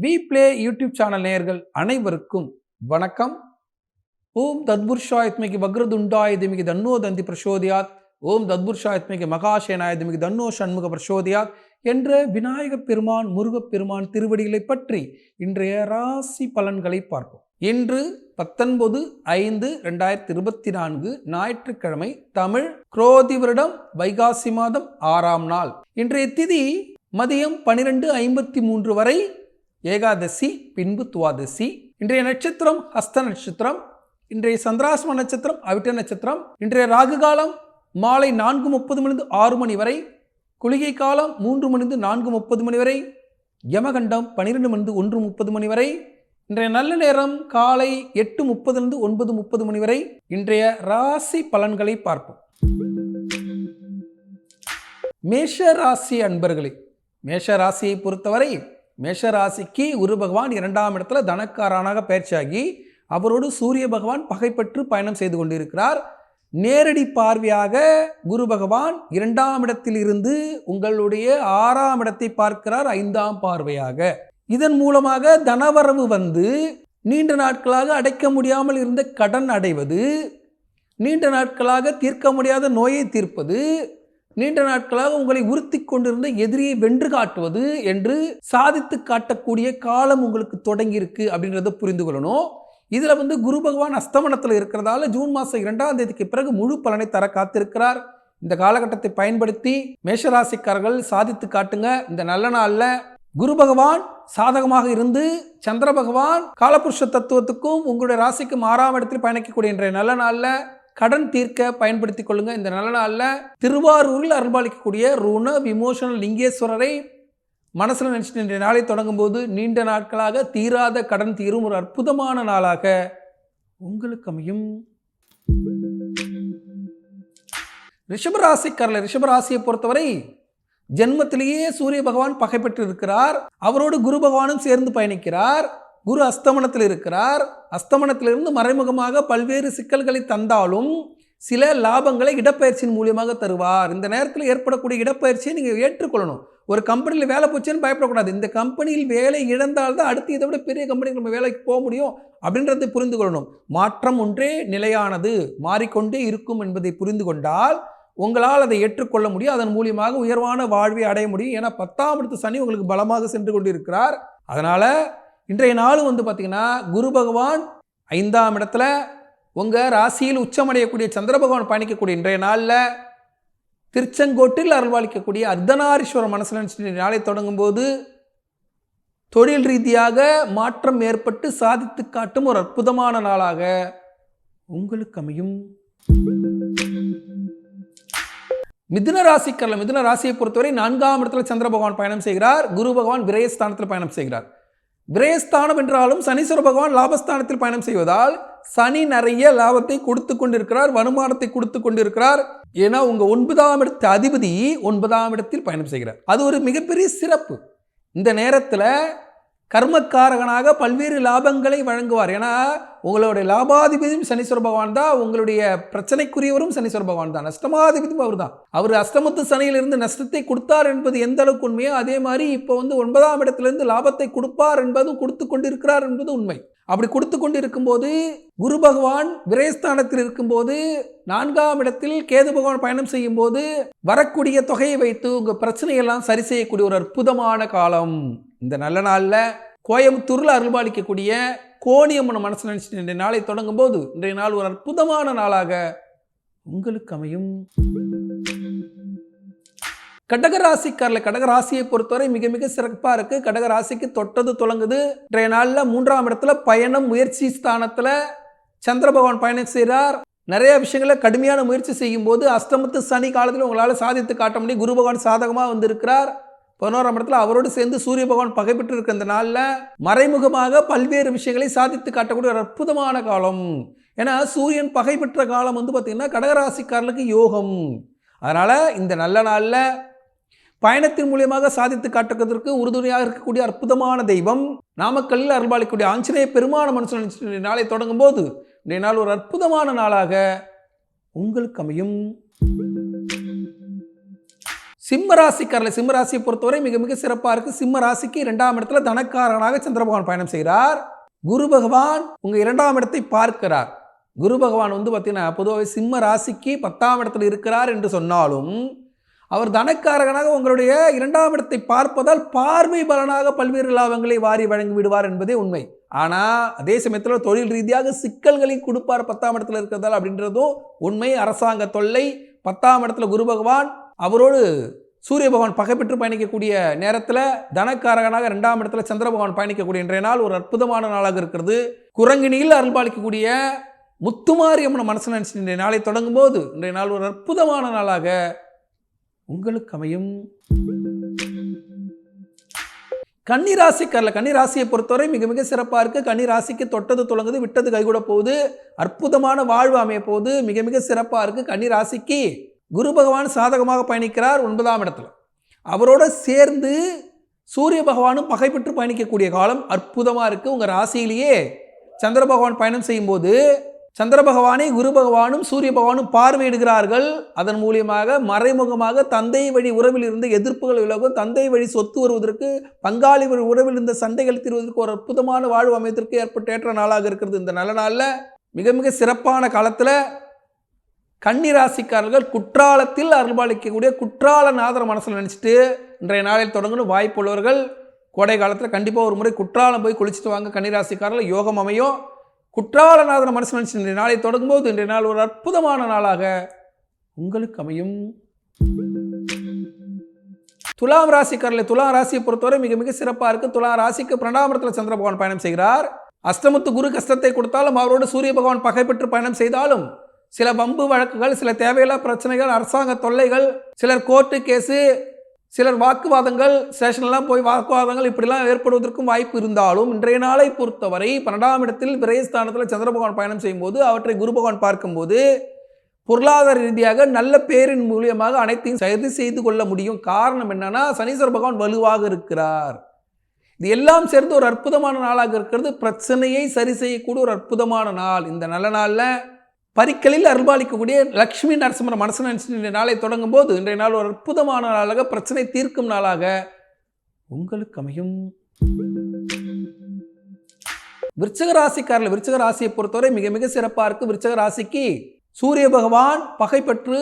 We play YouTube channel நேயர்கள் அனைவருக்கும் வணக்கம். ஓம் தத்புருஷாயத்மிக்கு வக்ரதுண்டாயுதமிக்கு தன்னோ தந்தி பிரசோதியாத். ஓம் தத்புருஷாயத்மிக்கு மகாசேனாயுதமிக்கு தன்னோ சண்முக பிரசோதியாத் என்ற விநாயகப் பெருமான் முருகப் பெருமான் திருவடிகளை பற்றி இன்றைய ராசி பலன்களை பார்ப்போம். இன்று பத்தொன்பது ஐந்து ரெண்டாயிரத்தி இருபத்தி நான்கு ஞாயிற்றுக்கிழமை தமிழ் குரோதி வருடம் வைகாசி மாதம் ஆறாம் நாள். இன்றைய திதி மதியம் பனிரெண்டு ஐம்பத்தி மூன்று வரை ஏகாதசி பின்பு துவாதசி. இன்றைய நட்சத்திரம் ஹஸ்த நட்சத்திரம் இன்றைய சந்திராசிரம நட்சத்திரம் அவிட்ட நட்சத்திரம் இன்றைய ராகு காலம் மாலை நான்கு முப்பது மணிந்து ஆறு மணி வரை குளிகை காலம் மூன்று மணிந்து நான்கு முப்பது மணி வரை யமகண்டம் பன்னிரெண்டு மணிந்து ஒன்று முப்பது மணி வரை இன்றைய நல்ல நேரம் காலை எட்டு முப்பதுலேருந்து ஒன்பது முப்பது மணி வரை இன்றைய ராசி பலன்களை பார்ப்போம். மேஷ ராசி அன்பர்களே மேஷ ராசியை பொறுத்தவரை மேஷ ராசிக்கு குரு பகவான் இரண்டாம் இடத்துல தனக்காரனாக பயிற்சியாகி அவரோடு சூரிய பகவான் பகைப்பற்று பயணம் செய்து கொண்டிருக்கிறார். நேரடி பார்வையாக குரு பகவான் இரண்டாம் இடத்தில் இருந்து உங்களுடைய ஆறாம் இடத்தை பார்க்கிறார் ஐந்தாம் பார்வையாக. இதன் மூலமாக தனவரவு வந்து நீண்ட நாட்களாக அடைக்க முடியாமல் இருந்த கடன் அடைவது நீண்ட நாட்களாக தீர்க்க முடியாத நோயை தீர்ப்பது நீண்ட நாட்களாக உங்களை உறுத்தி கொண்டிருந்த எதிரியை வென்று காட்டுவது என்று சாதித்து காட்டக்கூடிய காலம் உங்களுக்கு தொடங்கியிருக்கு அப்படின்றத புரிந்து கொள்ளணும். இதில் வந்து குரு பகவான் அஸ்தமனத்தில் இருக்கிறதால ஜூன் மாதம் இரண்டாம் தேதிக்கு பிறகு முழு பலனை தர காத்திருக்கிறார். இந்த காலகட்டத்தை பயன்படுத்தி மேஷராசிக்காரர்கள் சாதித்து காட்டுங்க. இந்த நல்ல நாளில் குரு பகவான் சாதகமாக இருந்து சந்திர பகவான் காலபுருஷ தத்துவத்துக்கும் உங்களுடைய ராசிக்கும் ஆறாம் இடத்தில் பயணிக்கக்கூடிய இன்றைய நல்ல நாளில் கடன் தீர்க்க பயன்படுத்தி கொள்ளுங்க. இந்த நல்ல நாளில் திருவாரூரில் அருள்பாலிக்கக்கூடிய ருண விமோசன லிங்கேஸ்வரரை மனசில் நினச்சிட்டு இன்றைய நாளை தொடங்கும் போது நீண்ட நாட்களாக தீராத கடன் தீரும் ஒரு அற்புதமான நாளாக உங்களுக்கு அமையும். ரிஷபராசிக்காரர் ரிஷபராசியை பொறுத்தவரை ஜென்மத்திலேயே சூரிய பகவான் பகை இருக்கிறார் அவரோடு குரு பகவானும் சேர்ந்து பயணிக்கிறார். குரு அஸ்தமனத்தில் இருக்கிறார். அஸ்தமனத்திலிருந்து மறைமுகமாக பல்வேறு சிக்கல்களை தந்தாலும் சில லாபங்களை இடப்பயிற்சியின் மூலியமாக தருவார். இந்த நேரத்தில் ஏற்படக்கூடிய இடப்பயிற்சியை நீங்கள் ஏற்றுக்கொள்ளணும். ஒரு கம்பெனியில் வேலை போச்சுன்னு பயப்படக்கூடாது. இந்த கம்பெனியில் வேலை இழந்தால்தான் அடுத்து இதை விட பெரிய கம்பெனிக்கு நம்ம வேலைக்கு போக முடியும் அப்படின்றதை புரிந்து கொள்ளணும். மாற்றம் ஒன்றே நிலையானது. மாறிக்கொண்டே இருக்கும் என்பதை புரிந்து கொண்டால் உங்களால் அதை ஏற்றுக்கொள்ள முடியும். அதன் மூலியமாக உயர்வான வாழ்வை அடைய முடியும். ஏன்னா பத்தாம் இடத்து சனி உங்களுக்கு பலமாக சென்று கொண்டிருக்கிறார். அதனால் இன்றைய நாள் வந்து பார்த்திங்கன்னா குரு பகவான் ஐந்தாம் இடத்துல உங்கள் ராசியில் உச்சமடையக்கூடிய சந்திர பகவான் பயணிக்கக்கூடிய இன்றைய நாளில் திருச்செங்கோட்டில் அருள்வாளிக்கக்கூடிய அர்த்தநாரீஸ்வரர் மனசில் நாளை தொடங்கும்போது தொழில் ரீதியாக மாற்றம் ஏற்பட்டு சாதித்து காட்டும் ஒரு அற்புதமான நாளாக உங்களுக்கு அமையும். மிதுன ராசிக்கல்ல மிதுன ராசியை பொறுத்தவரை நான்காம் இடத்துல சந்திர பகவான் பயணம் செய்கிறார். குரு பகவான் விரயஸ்தானத்தில் பயணம் செய்கிறார். விரயஸ்தானம் என்றாலும் சனீஸ்வர பகவான் லாபஸ்தானத்தில் பயணம் செய்வதால் சனி நிறைய லாபத்தை கொடுத்து கொண்டிருக்கிறார் வருமானத்தை கொடுத்து கொண்டிருக்கிறார். ஏன்னா உங்க ஒன்பதாம் இடத்து அதிபதி ஒன்பதாம் இடத்தில் பயணம் செய்கிறார். அது ஒரு மிகப்பெரிய சிறப்பு. இந்த நேரத்தில் கர்மக்காரகனாக பல்வேறு லாபங்களை வழங்குவார். ஏன்னா உங்களுடைய லாபாதிபதியும் சனீஸ்வர பகவான் தான் உங்களுடைய பிரச்சனைக்குரியவரும் சனீஸ்வர பகவான் தான். நஷ்டமாதிபதியும் அவர் தான். அவர் அஷ்டமத்து சனியிலிருந்து நஷ்டத்தை கொடுத்தார் என்பது எந்த அளவுக்கு உண்மையோ அதே மாதிரி இப்போ வந்து ஒன்பதாம் இடத்திலிருந்து லாபத்தை கொடுப்பார் என்பதும் கொடுத்து கொண்டிருக்கிறார் என்பது உண்மை. அப்படி கொடுத்து கொண்டு இருக்கும்போது குரு பகவான் விரயஸ்தானத்தில் இருக்கும்போது நான்காம் இடத்தில் கேது பகவான் பயணம் செய்யும் போது வரக்கூடிய தொகையை வைத்து உங்கள் பிரச்சனையெல்லாம் சரி செய்யக்கூடிய ஒரு அற்புதமான காலம். இந்த நல்ல நாளில் கோயம்புத்தூரில் அருள்பாலிக்கக்கூடிய கோணியம்மன் மனசு நினச்சிட்டு இன்றைய நாளை தொடங்கும் போது இன்றைய நாள் ஒரு அற்புதமான நாளாக உங்களுக்கு அமையும். கடகராசிக்காரில் கடகராசியை பொறுத்தவரை மிக மிக சிறப்பாக இருக்குது கடகராசிக்கு தொட்டது தொடங்குது. இன்றைய நாளில் மூன்றாம் இடத்துல பயணம் முயற்சி ஸ்தானத்தில் சந்திர பகவான் பயணம் செய்கிறார் நிறைய விஷயங்களை கடுமையான முயற்சி செய்யும் போது அஸ்தமத்து சனி காலத்தில் உங்களால் சாதித்து காட்ட முடியும். குரு பகவான் சாதகமாக வந்திருக்கிறார். பதினோராம் இடத்துல அவரோடு சேர்ந்து சூரிய பகவான் பகைப்பட்டு இருக்கிற இந்த நாளில் மறைமுகமாக பல்வேறு விஷயங்களை சாதித்து காட்டக்கூடிய ஒரு அற்புதமான காலம். ஏன்னா சூரியன் பகை பெற்ற காலம் வந்து பார்த்திங்கன்னா கடகராசிக்காரர்களுக்கு யோகம். அதனால் இந்த நல்ல நாளில் பயணத்தின் மூலியமாக சாதித்து காட்டுவதற்கு உறுதுணையாக இருக்கக்கூடிய அற்புதமான தெய்வம் நாமக்கல்லில் அருள்பாலிக்கூடிய ஆஞ்சநேய பெருமான மனுஷன் நாளை தொடங்கும் போது இன்றைய நாள் ஒரு அற்புதமான நாளாக உங்களுக்கு அமையும். சிம்மராசிக்காரில் சிம்மராசியை சிம்ம ராசியை பொறுத்தவரை மிக மிக சிறப்பாக இருக்குது சிம்ம ராசிக்கு இரண்டாம் இடத்துல தனக்காரனாக சந்திரபகவான் பயணம் செய்கிறார். குரு பகவான் உங்கள் இரண்டாம் இடத்தை பார்க்கிறார். குரு பகவான் வந்து பார்த்தீங்கன்னா பொதுவாக சிம்ம ராசிக்கு பத்தாம் இடத்துல இருக்கிறார் என்று சொன்னாலும் அவர் தனக்காரகனாக உங்களுடைய இரண்டாம் இடத்தை பார்ப்பதால் பார்வை பலனாக பல்வேறு லாபங்களை வாரி வழங்கி விடுவார் என்பதே உண்மை. ஆனால் அதே சமயத்தில் தொழில் ரீதியாக சிக்கல்களையும் கொடுப்பார் பத்தாம் இடத்துல இருக்கிறதால் அப்படின்றதும் உண்மை. அரசாங்க தொல்லை பத்தாம் இடத்துல குரு பகவான் அவரோடு சூரிய பகவான் பகை பெற்று பயணிக்கக்கூடிய நேரத்தில் தனக்காரகனாக ரெண்டாம் இடத்துல சந்திர பகவான் பயணிக்கக்கூடிய இன்றைய நாள் ஒரு அற்புதமான நாளாக இருக்கிறது. குரங்கினியில் அருள்பாலிக்கக்கூடிய முத்துமாரியம்மன் மனசு நினைச்சு இன்றைய நாளை தொடங்கும் போது இன்றைய நாள் ஒரு அற்புதமான நாளாக உங்களுக்கு அமையும். கன்னிராசிக்காரில் கன்னிராசியை பொறுத்தவரை மிக மிக சிறப்பாக இருக்கு. கன்னிராசிக்கு தொட்டது தொடங்குது விட்டது கைகூட போகுது. அற்புதமான வாழ்வு அமைய போகுது மிக மிக சிறப்பாக இருக்குது கன்னிராசிக்கு குரு பகவான் சாதகமாக பயணிக்கிறார் ஒன்பதாம் இடத்துல. அவரோட சேர்ந்து சூரிய பகவானும் பகை பெற்று பயணிக்கக்கூடிய காலம் அற்புதமாக இருக்குது உங்கள் ராசியிலேயே சந்திர பகவான் பயணம் செய்யும்போது சந்திர பகவானை குரு பகவானும் சூரிய பகவானும் பார்வையிடுகிறார்கள். அதன் மூலியமாக மறைமுகமாக தந்தை வழி உறவில் இருந்து எதிர்ப்புகள் விலகும். தந்தை வழி சொத்து வருவதற்கு பங்காளி வழி உறவில் இருந்த சண்டைகள் தீர்வதற்கு ஒரு அற்புதமான வாழ்வு அமையத்திற்கு ஏற்பட்ட ஏற்ற நாளாக இருக்கிறது. இந்த நல்ல நாளில் மிக மிக சிறப்பான காலத்தில் கன்னிராசிக்காரர்கள் குற்றாலத்தில் அருள்பாலிக்கக்கூடிய குற்றாலநாதர் மனசில் நினச்சிட்டு இன்றைய நாளில் தொடங்கணும். வாய்ப்புள்ளவர்கள் கோடை காலத்தில் கண்டிப்பாக ஒரு முறை குற்றாலம் போய் குளிச்சுட்டு வாங்க. கன்னிராசிக்காரர்கள் யோகம் அமையும். குற்றாலநாதன மனசு நினச்சி இன்றைய நாளை தொடங்கும்போது இன்றைய நாள் ஒரு அற்புதமான நாளாக உங்களுக்கு அமையும். துலாம் ராசிக்காரில் துலாம் ராசியை பொறுத்தவரை மிக மிக சிறப்பாக இருக்குது துலாம் ராசிக்கு பிரணாமரத்தில் சந்திர பகவான் பயணம் செய்கிறார். அஷ்டமத்து குரு கஷ்டத்தை கொடுத்தாலும் அவரோடு சூரிய பகவான் பகை பெற்று பயணம் செய்தாலும் சில வம்பு வழக்குகள் சில தேவையில்லா பிரச்சனைகள் அரசாங்க தொல்லைகள் சிலர் கோர்ட்டு கேஸு சிலர் வாக்குவாதங்கள் ஸ்டேஷன்லாம் போய் வாக்குவாதங்கள் இப்படிலாம் ஏற்படுவதற்கும் வாய்ப்பு இருந்தாலும் இன்றைய நாளை பொறுத்தவரை பன்னெண்டாம் இடத்தில் விரயஸ்தானத்தில் சந்திரபகவான் பயணம் செய்யும்போது அவற்றை குரு பகவான் பார்க்கும்போது பொருளாதார ரீதியாக நல்ல பேரின் மூலியமாக அனைத்தையும் சரி செய்து கொள்ள முடியும். காரணம் என்னன்னா சனீஸ்வர பகவான் வலுவாக இருக்கிறார். இது எல்லாம் சேர்ந்து ஒரு அற்புதமான நாளாக இருக்கிறது. பிரச்சனையை சரி செய்யக்கூடிய ஒரு அற்புதமான நாள். இந்த நல்ல நாளில் பரிக்கலில் அருள்பாலிக்கக்கூடிய லக்ஷ்மி நரசிம்மர மனசு நினைச்சு நாளை தொடங்கும் போது இன்றைய நாள் ஒரு அற்புதமான நாளாக பிரச்சனை தீர்க்கும் நாளாக உங்களுக்கு அமையும். விருச்சக ராசிக்காரில் விருச்சக ராசியை பொறுத்தவரை மிக மிக சிறப்பாக இருக்கு. விருச்சக ராசிக்கு சூரிய பகவான் பகைப்பற்று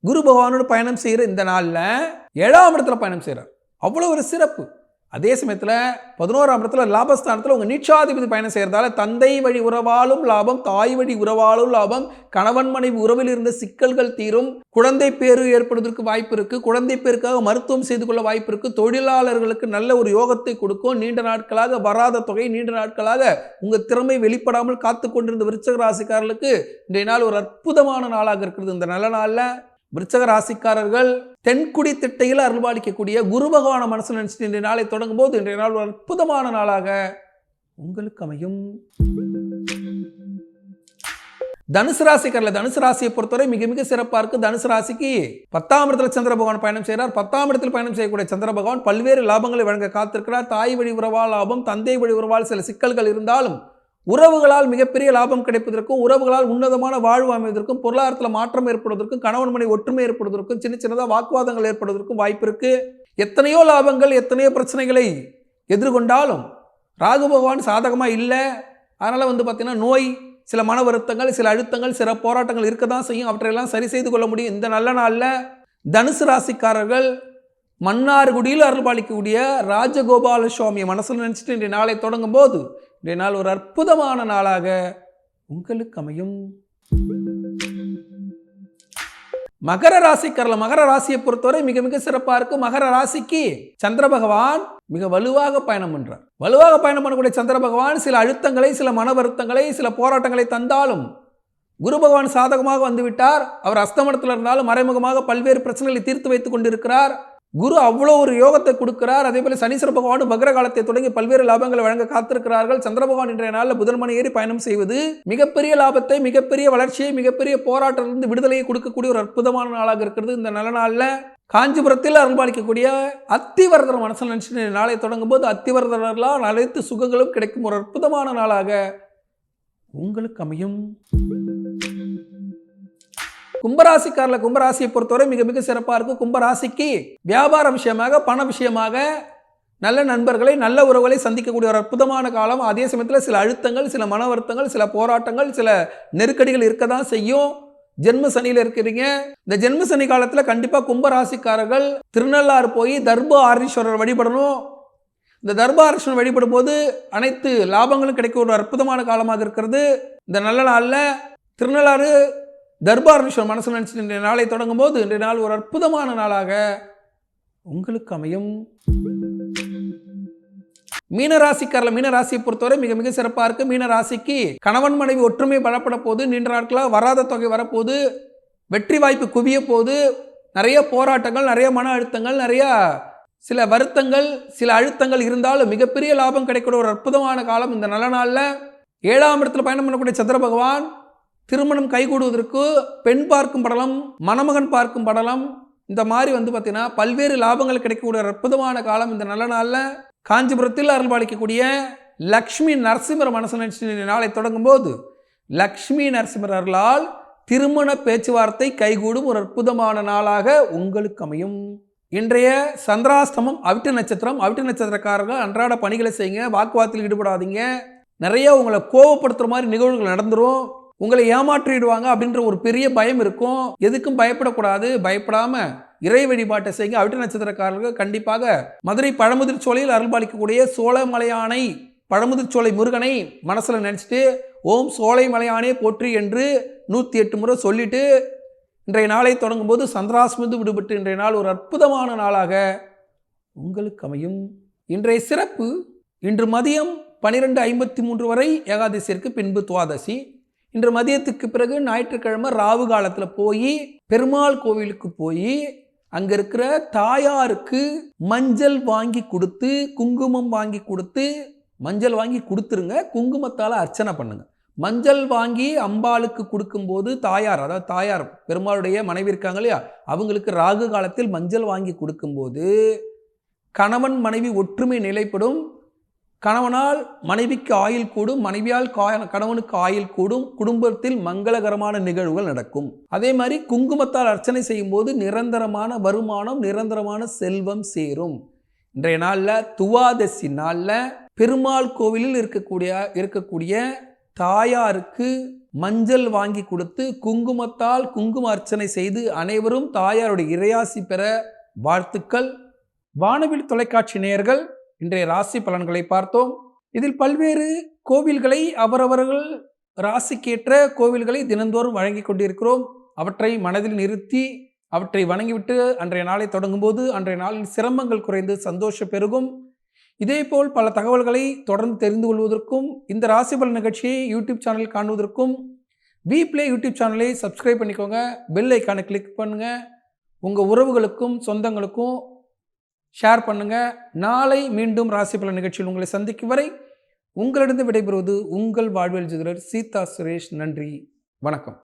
குரு பகவானோடு பயணம் செய்கிற இந்த நாளில் ஏழாம் இடத்துல பயணம் செய்கிறார் அவ்வளோ ஒரு சிறப்பு. அதே சமயத்தில் பதினோராம் இடத்துல லாபஸ்தானத்தில் உங்கள் நீட்சாதிபதி பயணம் செய்கிறதால தந்தை வழி உறவாலும் லாபம் தாய் வழி உறவாலும் லாபம் கணவன் மனைவி உறவில் இருந்த சிக்கல்கள் தீரும் குழந்தை பேரு ஏற்படுவதற்கு வாய்ப்பு இருக்குது குழந்தை பேருக்காக மருத்துவம் செய்து கொள்ள வாய்ப்பு இருக்குது தொழிலாளர்களுக்கு நல்ல ஒரு யோகத்தை கொடுக்கும் நீண்ட நாட்களாக வராத தொகை நீண்ட நாட்களாக உங்கள் திறமை வெளிப்படாமல் காத்து கொண்டிருந்த விருச்சக ராசிக்காரர்களுக்கு இன்றைய நாள் ஒரு அற்புதமான நாளாக இருக்கிறது. இந்த நல்ல நாளில் விருச்சக ராசிக்காரர்கள் தென்குடி திட்டையில் அருள்பாலிக்கக்கூடிய குரு பகவான மனசு நினைச்சிட்டு இன்றைய நாளை தொடங்கும் போது இன்றைய நாள் ஒரு அற்புதமான நாளாக உங்களுக்கு அமையும். தனுசு ராசிக்காரில் தனுசு ராசியை பொறுத்தவரை மிக மிக சிறப்பாக இருக்குது தனுசு ராசிக்கு பத்தாம் இடத்துல சந்திர பகவான் பயணம் செய்கிறார் பத்தாம் இடத்தில் பயணம் செய்யக்கூடிய சந்திர பகவான் பல்வேறு லாபங்களை வழங்க காத்திருக்கிறார். தாய் வழி உறவால் லாபம் தந்தை வழி உறவால் சில சிக்கல்கள் இருந்தாலும் உறவுகளால் மிகப்பெரிய லாபம் கிடைப்பதற்கும் உறவுகளால் உன்னதமான வாழ்வு அமைவதற்கும் பொருளாதாரத்தில் மாற்றம் ஏற்படுவதற்கும் கணவன் மனை ஒற்றுமை ஏற்படுவதற்கும் சின்ன சின்னதாக வாக்குவாதங்கள் ஏற்படுவதற்கும் வாய்ப்பு இருக்கு. எத்தனையோ லாபங்கள் எத்தனையோ பிரச்சனைகளை எதிர்கொண்டாலும் ராகு பகவான் சாதகமாக இல்லை. அதனால் வந்து பார்த்திங்கன்னா நோய் சில மன வருத்தங்கள் சில அழுத்தங்கள் சில போராட்டங்கள் இருக்க தான் செய்யும். அவற்றையெல்லாம் சரி செய்து கொள்ள முடியும். இந்த நல்ல நாளில் தனுசு ராசிக்காரர்கள் மன்னார்குடியில் அருள்பாலிக்கக்கூடிய ராஜகோபால சுவாமியை மனசில் நினச்சிட்டு இன்றைய நாளை தொடங்கும் போது இன்றைய நாள் ஒரு அற்புதமான நாளாக உங்களுக்கு அமையும். மகர ராசிக்கரல மகர ராசியை பொறுத்தவரை மிக மிக சிறப்பாக இருக்கும் மகர ராசிக்கு சந்திர பகவான் மிக வலுவாக பயணம் பண்றார். வலுவாக பயணம் பண்ணக்கூடிய சந்திர பகவான் சில அழுத்தங்களை சில மன வருத்தங்களை சில போராட்டங்களை தந்தாலும் குரு பகவான் சாதகமாக வந்துவிட்டார். அவர் அஸ்தமனத்தில் இருந்தாலும் மறைமுகமாக பல்வேறு பிரச்சனைகளை தீர்த்து வைத்துக் கொண்டிருக்கிறார். குரு அவ்வளோ ஒரு யோகத்தை கொடுக்கிறார். அதே போல சனீஸ்வர பகவானும் பக்ர காலத்தை தொடங்கி பல்வேறு லாபங்களை வழங்க காத்திருக்கிறார்கள். சந்திர பகவான் இன்றைய நாளில் புதன் மணி ஏறி பயணம் செய்வது மிகப்பெரிய லாபத்தை மிகப்பெரிய வளர்ச்சியை மிகப்பெரிய போராட்டத்திலிருந்து விடுதலையை கொடுக்கக்கூடிய ஒரு அற்புதமான நாளாக இருக்கிறது இந்த நல்ல நாளில். காஞ்சிபுரத்தில் அருள்பாலிக்கக்கூடிய அத்திவரதர் மனசில் நினைச்சு நாளை தொடங்கும் போது அத்திவரதர்லாம் அனைத்து சுகங்களும் கிடைக்கும் ஒரு அற்புதமான நாளாக. உங்களுக்கு அமையும். கும்பராசிக்காரில் கும்பராசியை பொறுத்தவரை மிக மிக சிறப்பாக இருக்கும் கும்பராசிக்கு வியாபார விஷயமாக பண விஷயமாக நல்ல நண்பர்களை நல்ல உறவுகளை சந்திக்கக்கூடிய ஒரு அற்புதமான காலம். அதே சமயத்தில் சில அழுத்தங்கள் சில மன வருத்தங்கள் சில போராட்டங்கள் சில நெருக்கடிகள் இருக்க தான் செய்யும். ஜென்ம சனியில் இருக்கிறீங்க. இந்த ஜென்ம சனி காலத்தில் கண்டிப்பாக கும்பராசிக்காரர்கள் திருநள்ளாறு போய் தர்ப ஆரீஸ்வரர் வழிபடணும். இந்த தர்பாரீஸ்வரர் வழிபடும் போது அனைத்து லாபங்களும் கிடைக்க ஒரு அற்புதமான காலமாக இருக்கிறது. இந்த நல்ல நாளில் திருநள்ளாறு தர்பாரீஸ்வரர் மனசு நினச்சிட்டு இன்றைய நாளை தொடங்கும் போது இன்றைய நாள் ஒரு அற்புதமான நாளாக உங்களுக்கு அமையும். மீனராசிக்காரில் மீனராசியை பொறுத்தவரை மிக மிக சிறப்பாக இருக்குது மீனராசிக்கு கணவன் மனைவி ஒற்றுமை பலப்பட போது நீண்ட நாட்களாக வராத தொகை வரப்போகுது வெற்றி வாய்ப்பு குவிய போது நிறைய போராட்டங்கள் நிறைய மன அழுத்தங்கள் நிறையா சில வருத்தங்கள் சில அழுத்தங்கள் இருந்தாலும் மிகப்பெரிய லாபம் கிடைக்கிற ஒரு அற்புதமான காலம் இந்த நல்ல நாளில். ஏழாம் இடத்துல பயணம் பண்ணக்கூடிய சந்திர பகவான் திருமணம் கைகூடுவதற்கு பெண் பார்க்கும் படலம் மணமகன் பார்க்கும் படலம் இந்த மாதிரி வந்து பார்த்தீங்கன்னா பல்வேறு லாபங்கள் கிடைக்கக்கூடிய அற்புதமான காலம் இந்த நல்ல நாளில். காஞ்சிபுரத்தில் அருள்பாலிக்கக்கூடிய லக்ஷ்மி நரசிம்மர் மனசு நாளை தொடங்கும் போது லக்ஷ்மி நரசிம்மர் அருளால் திருமண பேச்சுவார்த்தை கைகூடும் ஒரு அற்புதமான நாளாக உங்களுக்கு அமையும். இன்றைய சந்திராஸ்தமம் அவிட்ட நட்சத்திரம் அவிட்ட நட்சத்திரக்காரர்கள் அன்றாட பணிகளை செய்யுங்க வாக்குவாதத்தில் ஈடுபடாதீங்க. நிறைய உங்களை கோவப்படுத்துகிற மாதிரி நிகழ்வுகள் நடந்துடும் உங்களை ஏமாற்றிடுவாங்க அப்படின்ற ஒரு பெரிய பயம் இருக்கும். எதுக்கும் பயப்படக்கூடாது. பயப்படாம இறை வழிபாட்டை செய்யுங்க. அவிட்ட நட்சத்திரக்காரர்கள் கண்டிப்பாக மதுரை பழமுதிர் சோலையில் அருள்பாலிக்கக்கூடிய சோழமலையானை பழமுதிர் சோலை முருகனை மனசில் நினச்சிட்டு ஓம் சோலை மலையானே போற்றி என்று நூற்றி எட்டு முறை சொல்லிட்டு இன்றைய நாளை தொடங்கும் போது சந்திராஸ்மிந்து விடுபட்டு இன்றைய நாள் ஒரு அற்புதமான நாளாக உங்களுக்கு அமையும். இன்றைய சிறப்பு இன்று மதியம் பனிரெண்டு ஐம்பத்தி மூன்று வரை ஏகாதசியிற்கு பின்பு துவாதசி. இன்று மதியத்துக்கு பிறகு ஞாயிற்றுக்கிழமை ராவு காலத்தில் போய் பெருமாள் கோவிலுக்கு போய் அங்கே இருக்கிற தாயாருக்கு மஞ்சள் வாங்கி கொடுத்து குங்குமம் வாங்கி கொடுத்து மஞ்சள் வாங்கி கொடுத்துருங்க. குங்குமத்தால் அர்ச்சனை பண்ணுங்க. மஞ்சள் வாங்கி அம்பாளுக்கு கொடுக்கும்போது தாயார் அதாவது தாயார் பெருமாளுடைய மனைவி இருக்காங்க இல்லையா? அவங்களுக்கு ராகு காலத்தில் மஞ்சள் வாங்கி கொடுக்கும்போது கணவன் மனைவி ஒற்றுமை நிலைப்படும் கணவனால் மனைவிக்கு ஆயுள் கூடும் மனைவியால் கணவனுக்கு ஆயுள் கூடும் குடும்பத்தில் மங்களகரமான நிகழ்வுகள் நடக்கும். அதே மாதிரி குங்குமத்தால் அர்ச்சனை செய்யும்போது நிரந்தரமான வருமானம் நிரந்தரமான செல்வம் சேரும். இன்றைய நாளில் துவாதசி நாளில் பெருமாள் கோவிலில் இருக்கக்கூடிய இருக்கக்கூடிய தாயாருக்கு மஞ்சள் வாங்கி கொடுத்து குங்குமத்தால் குங்கும அர்ச்சனை செய்து அனைவரும் தாயாருடைய இறையாசி பெற வாழ்த்துக்கள். வானவில் தொலைக்காட்சி நேயர்கள் இன்றைய ராசி பலன்களை பார்த்தோம். இதில் பல்வேறு கோவில்களை அவரவர்கள் ராசிக்கேற்ற கோவில்களை தினந்தோறும் வழங்கி கொண்டிருக்கிறோம். அவற்றை மனதில் நிறுத்தி அவற்றை வணங்கிவிட்டு அன்றைய நாளை தொடங்கும்போது அன்றைய நாளில் சிரமங்கள் குறைந்து சந்தோஷம் பெருகும். இதேபோல் பல தகவல்களை தொடர்ந்து தெரிந்து கொள்வதற்கும் இந்த ராசி பலன் நிகழ்ச்சியை யூடியூப் சேனல் காணுவதற்கும் வி பிளே யூடியூப் சேனலை சப்ஸ்கிரைப் பண்ணிக்கோங்க. பெல் ஐக்கானை கிளிக் பண்ணுங்கள் உங்கள் உறவுகளுக்கும் சொந்தங்களுக்கும் ஷேர் பண்ணுங்கள் நாளை மீண்டும் ராசி பல நிகழ்ச்சியில் உங்களை சந்திக்கும் வரை உங்களிடம் விடைபெறுவது உங்கள் வாழ்வியல் ஜோதிடர் சீதா சுரேஷ். நன்றி. வணக்கம்.